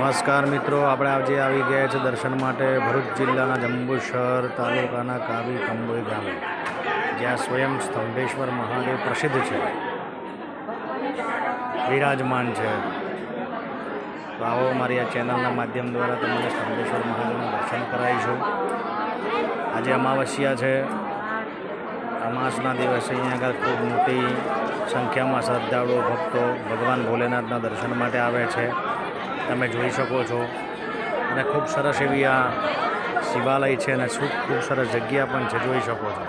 નમસ્કાર મિત્રો, આપણે આજે આવી ગયા છે દર્શન માટે ભરૂચ જિલ્લાના જંબુસર તાલુકાના કાવી કંબોઈ ગામે, જ્યાં સ્વયં સ્તંભેશ્વર મહાદેવ પ્રસિદ્ધ છે. વિરાજમાન છે. તો આવો મારી આ ચેનલના માધ્યમ દ્વારા તમને સ્તંભેશ્વર મહાદેવના દર્શન કરાવીશું. આજે અમાવસ્યા છે. અમાસના દિવસે અહીંયા આગળ ખૂબ મોટી સંખ્યામાં શ્રદ્ધાળુઓ, ભક્તો ભગવાન ભોલેનાથના દર્શન માટે આવે છે. તમે જોઈ શકો છો. અને ખૂબ સરસ એવી આ શિવાલય છે અને ખૂબ ખૂબ સરસ જગ્યા પણ છે, જોઈ શકો છો.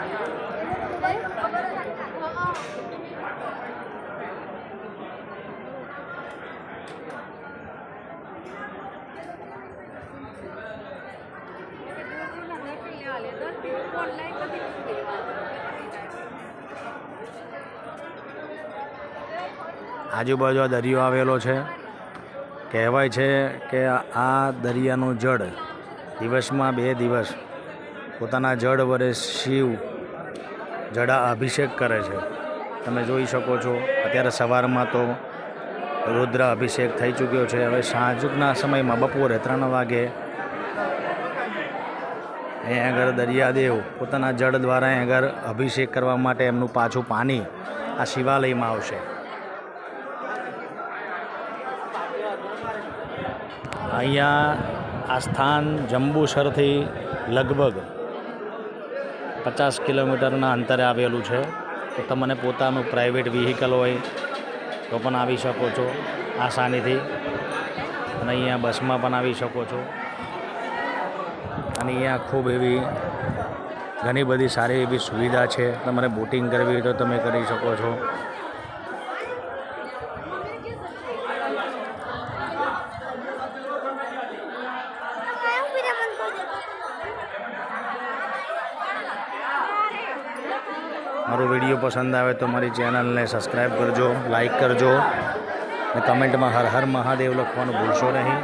આજુબાજુ આ દરિયો આવેલો છે. કહેવાય છે કે આ દરિયાનું જળ દિવસમાં બે દિવસ પોતાના જળ વડે શિવ જડા અભિષેક કરે છે. તમે જોઈ શકો છો, અત્યારે સવારમાં તો રુદ્ર અભિષેક થઈ ચૂક્યો છે. હવે સાંજના સમયમાં બપોરે ત્રણ વાગે અહીં આગળ દરિયાદેવ પોતાના જળ દ્વારા અહીં આગળ અભિષેક કરવા માટે એમનું પાછું પાણી આ શિવાલયમાં આવશે. અહીંયા આ સ્થાન જંબુસરથી લગભગ પચાસ કિલોમીટરના અંતરે આવેલું છે. તો તમને પોતાનું પ્રાઇવેટ વ્હીકલ હોય તો પણ આવી શકો છો આસાનીથી. અને અહીંયા બસમાં પણ આવી શકો છો. અને અહીંયા ખૂબ એવી ઘણી બધી સારી એવી સુવિધા છે. તમારે બોટિંગ કરવી હોય તો તમે કરી શકો છો. મારો વીડિયો પસંદ આવે તો મારી ચેનલને સબસ્ક્રાઈબ કરજો લાઈક કરજો અને કમેન્ટમાં હર હર મહાદેવ લખવાનું ભૂલશો નહીં.